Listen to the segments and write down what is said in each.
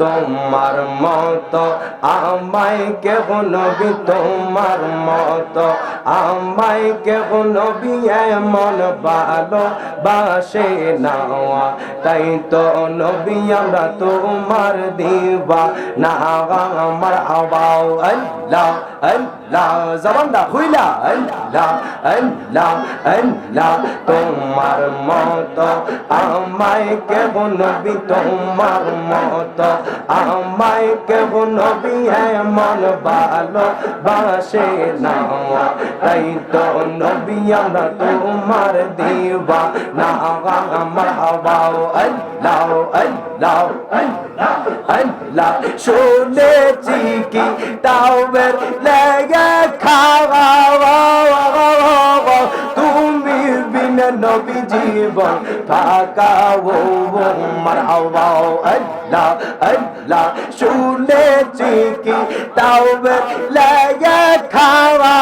তোমার মত, আমায় কেহ নবী তোমার মত, আমায় কেহ নবী এমন ভালো বাসে না তাই তো নবী, আমরা তোমার দিবা না আমার আবাও আল্লাহ আল্লাহ। জবানটা খুইলা আল্লাহ আল্লাহ আল্লাহ তোমার মত আমায় কেহ নবী, তোমার মত আমায় কেহ নবী, এমন ভালো বাসে না। তাই তো নবী, আমরা তোমার দিবা না আমার হবাও আল্লাহ আল্লাহ আল্লাহ আল্লাহ শুনেছি কি তাওবের লেগে খাওয়া তুমি বিন নবী জীবন ফাঁকা ও মার হাওয়াও আল্লাহ আল্লাহ শুনেছি কি তাওবের লেগে খাওয়া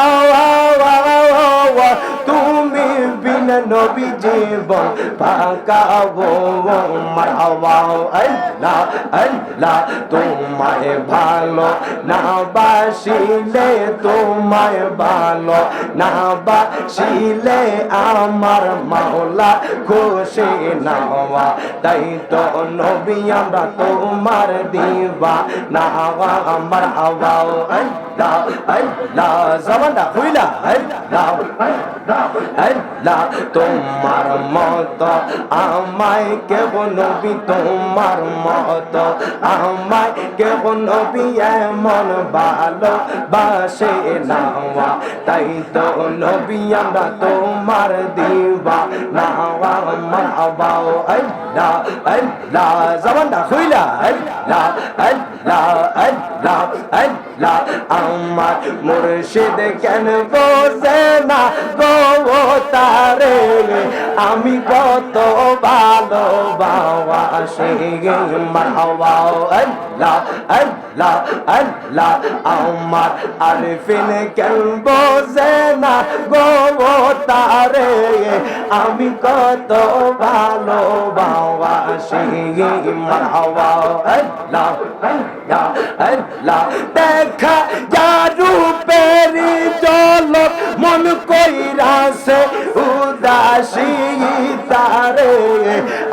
নবী জীবন ফাঁকা ও মার হাওয়াও আল্লাহ আল্লাহ, তোমায় ভালো না বাসিলে, তোমায় ভালো না বাসিলে আমার মাওলা খুশি নাওয়া। তাই তো নবী, আমরা তোমার দিবা না আমার আওয়াও আল্লাহ আল্লাহ জবানটা খুইলা আল্লাহ আল্লাহ তোমার মত আমায় কেব নবী তোমার মত আমায় কেব নবী এমন ভালো বাসে নাওয়া। তাই তো নবী, আমরা তোমার দিবা নাওয়া আমার আবাও আল্লাহ আল্লাহ জবানটা খুইলা আল্লাহ আল্লাহ আল্লাহ আমার মুর্শিদ কেন বসে না গো তারে? আমি কত ভালো সে মারহাওয়াও আল্লাহ আল্লাহ আল্লাহ আমার আরফিন কেন বোঝে না গো তারে আমি কত ভালো বাবা সে মারহাওয়াও আল্লাহ আল্লাহ আল্লাহ দেখা যারু পেরি জলক মন কইরাছে উদাসী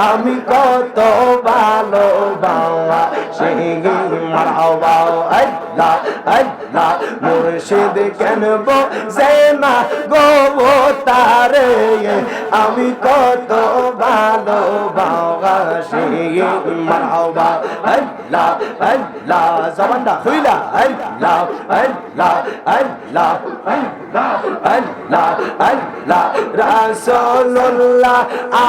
আমি কত ভালো বাবা সেই মারহাবা আল্লাহ আল্লাহ, মুর্শিদ কেন বোঝে গো তারে আমি কত ভালো বাবা সেই মারহাবা আল্লাহ আল্লাহ, জবানটা খুইলা, আল্লাহ আল্লাহ আল্লাহ আল্লাহ আল্লাহ আল্লাহ রাসূলুল্লাহ,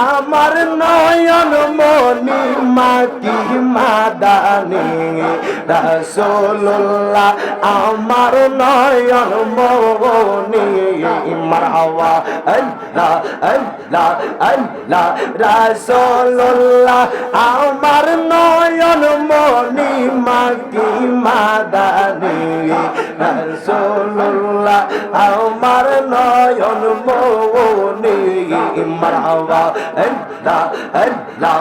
আমার নয়ন মনি মাটি মাদানি, রাসূলুল্লাহ, আমার নয়ন মনি মারহাবা, আল্লাহ আল্লাহ আল্লাহ, রাসূলুল্লাহ আমার নয়ন মনি মাটি মাদানি, রাসূলুল্লাহ, আমার নয়ন মনি মারহাবা আল্লাহ আল্লাহ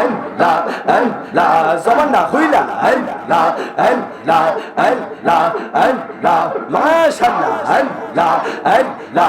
আল্লাহ আল্লাহ জবানটা খুইলা আল্লাহ আল্লাহ আল্লাহ আল্লাহ মাশাআল্লাহ আল্লাহ আল্লাহ